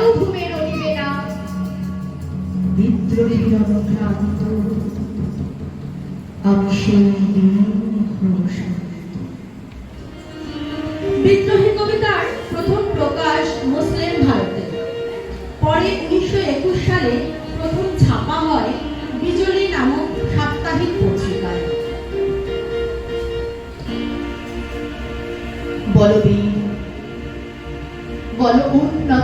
রণভূমে রণিবে না বিদ্রোহীর অনুক্রান্ত আমি সেই বিদ্রোহী কবিতার প্রথম প্রকাশ মুসলিম ভারতে। পরে উনিশশো একুশ সালে প্রথম ছাপা হয় বিজলি নামক সাপ্তাহিক পত্রিকায়। বলবীর বল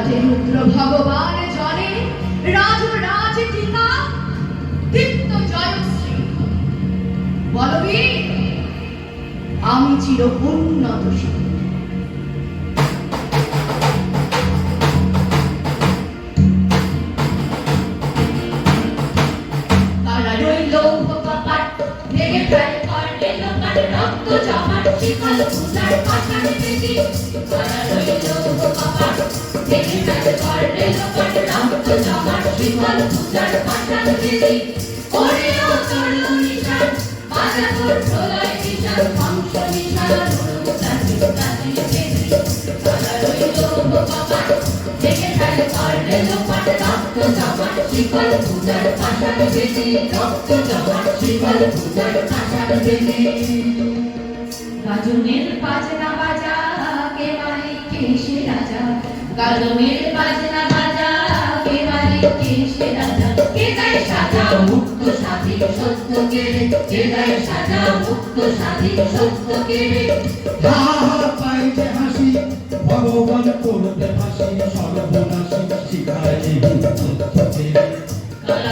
মম রুদ্র ভগবান জনে রাজ রাজ টিকা, দীপ্ত জয়শ্রী বলবীর আমি চির উন্নত শির তারা রইল কপাট ভেঙে লোকাল রক্ত জমাট শিখল পূজার পাশার বেদি তারা রইল কপাট ভেঙে ফেল করলে লোকাল রক্ত জমাট শিখল পূজার পাশার বেদি ওরে ও তরু নিশান বাজা তোর প্রলয় নিশান, ধ্বংস নিশান বেদি তারা করলে লোকাল শিখল পূজার পাশার বেদি রক্ত জমাট শিখল পূজার পাশার বেদি গাজনের বাজনা বাজা, কে মালিক কে ভগবান করতে শিখায়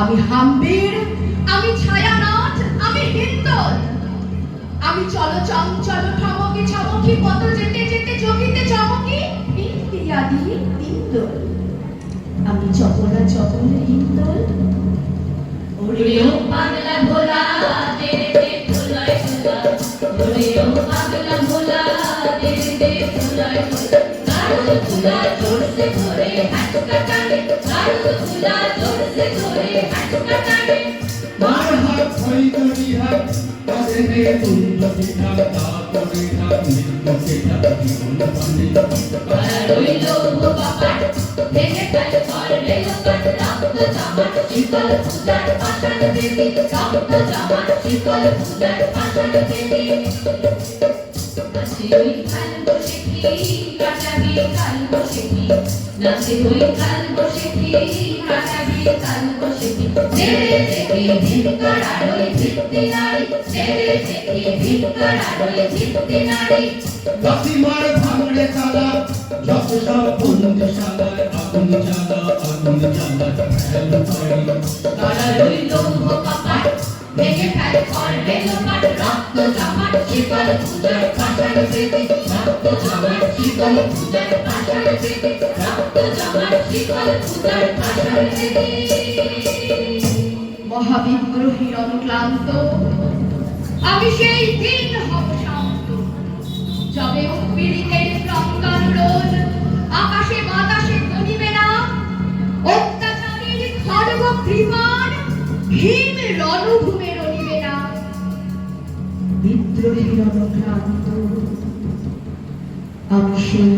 আমি হাম্বির, আমি ছায়ানাথ আমি হিন্দল। আমি চল চঞ্চল ঠমকি ছমকি পত যেতে যেতে জমিতে চমকি ইত্যাদি ইন্দল আমি চপলা চপল হিন্দল। ওরে ও পাগলা ভোলা তেরে দে ফুলয় ফুলা ওরে কাটানে গাড়ো ফুলা জোর সে ধরে হাত কাটানে মার হাত খৈতরি হাত কাছে উন্নতি হাত তারপরে হাত নির্মকে হাত জীবন পানে পাড়া রইল ও বাপাট ভেঙে ফেল করলে লোকাট রক্ত জামাট শীতল পূজার পাষাণ দেবী রক্ত জামাট শীতল পূজার পাষাণ দেবী নাচি ওই কাল বসে কি কাটাবি কাল বসে কি? নাচি ওই কাল বসে কি? কাটাবি কাল বসে কি? ছেড়ে দেখি ভিতর আলোয় ভিত্তি নারী। ছেড়ে দেখি ভিতর আলোয় ভিত্তি নারী। লাথিমার ভাঙড়ে তালা যত সব বন্ধুশালায় আগুন জ্বালা আগুন জ্বালা ফেল করি তারা রইল কপাট ভেঙে ফেল করলে লোপাট রক্ত জমাট শীতল পূজার পাষাণ বেদি। মহাবিদ্রোহীর অনুক্লান্ত। আমি সেই দিন হব শান্ত। যবে উৎপীড়িতের প্রজ্ঞান রোল আকাশে বাতাসে গনিবে না। অত্যাচারীর খড়গ কৃপার ভীম রণভূমে রণিবে না। বিদ্রোহীর অনুক্রান্ত আমি সেই